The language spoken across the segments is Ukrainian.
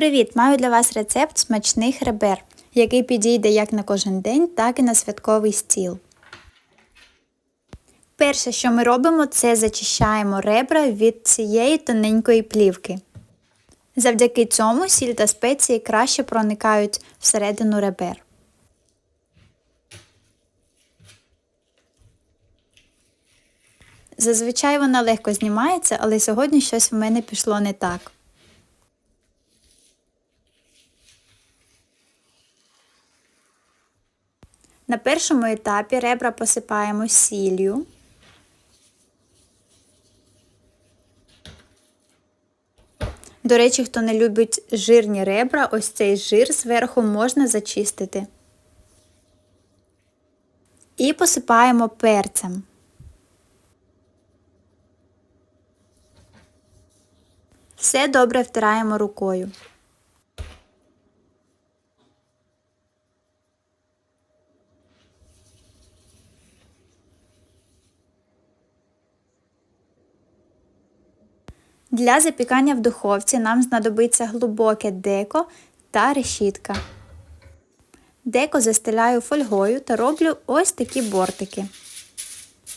Привіт! Маю для вас рецепт смачних ребер, який підійде як на кожен день, так і на святковий стіл. Перше, що ми робимо, це зачищаємо ребра від цієї тоненької плівки. Завдяки цьому сіль та спеції краще проникають всередину ребер. Зазвичай вона легко знімається, але сьогодні щось в мене пішло не так. На першому етапі ребра посипаємо сіллю. До речі, хто не любить жирні ребра, ось цей жир зверху можна зачистити. І посипаємо перцем. Все добре втираємо рукою. Для запікання в духовці нам знадобиться глибоке деко та решітка. Деко застеляю фольгою та роблю ось такі бортики.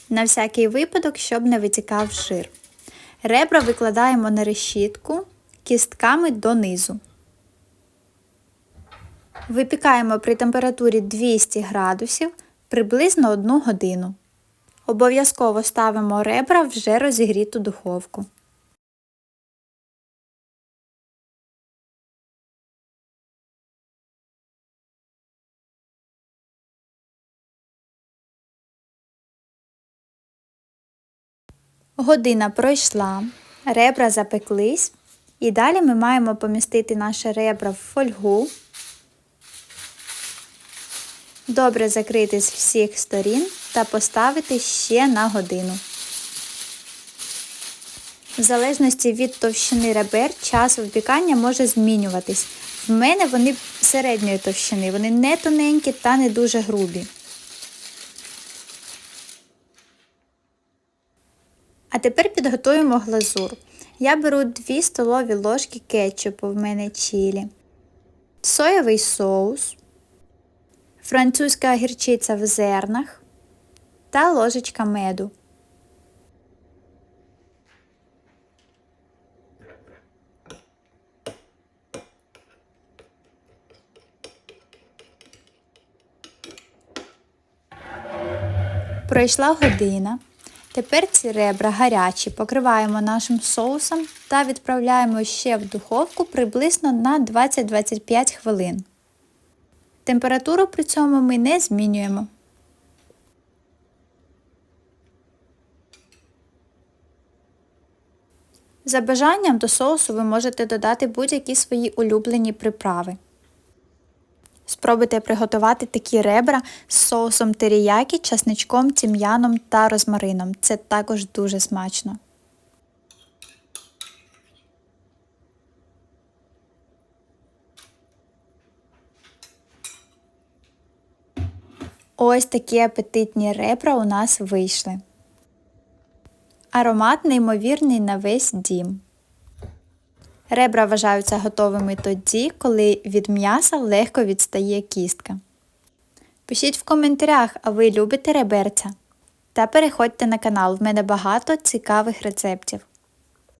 На всякий випадок, щоб не витікав жир. Ребра викладаємо на решітку кістками донизу. Випікаємо при температурі 200 градусів приблизно 1 годину. Обов'язково ставимо ребра вже розігріту духовку. Година пройшла, ребра запеклись, і далі ми маємо помістити наші ребра в фольгу, добре закрити з всіх сторін та поставити ще на годину. В залежності від товщини ребер, час випікання може змінюватись. В мене вони середньої товщини, вони не тоненькі та не дуже грубі. А тепер підготуємо глазур. Я беру 2 столові ложки кетчупу в мене чилі, соєвий соус, французька гірчиця в зернах та ложечка меду. Пройшла година. Тепер ці ребра гарячі покриваємо нашим соусом та відправляємо ще в духовку приблизно на 20-25 хвилин. Температуру при цьому ми не змінюємо. За бажанням до соусу ви можете додати будь-які свої улюблені приправи. Спробуйте приготувати такі ребра з соусом теріякі, часничком, тім'яном та розмарином. Це також дуже смачно. Ось такі апетитні ребра у нас вийшли. Аромат неймовірний на весь дім. Ребра вважаються готовими тоді, коли від м'яса легко відстає кістка. Пишіть в коментарях, а ви любите реберця? Та переходьте на канал, в мене багато цікавих рецептів.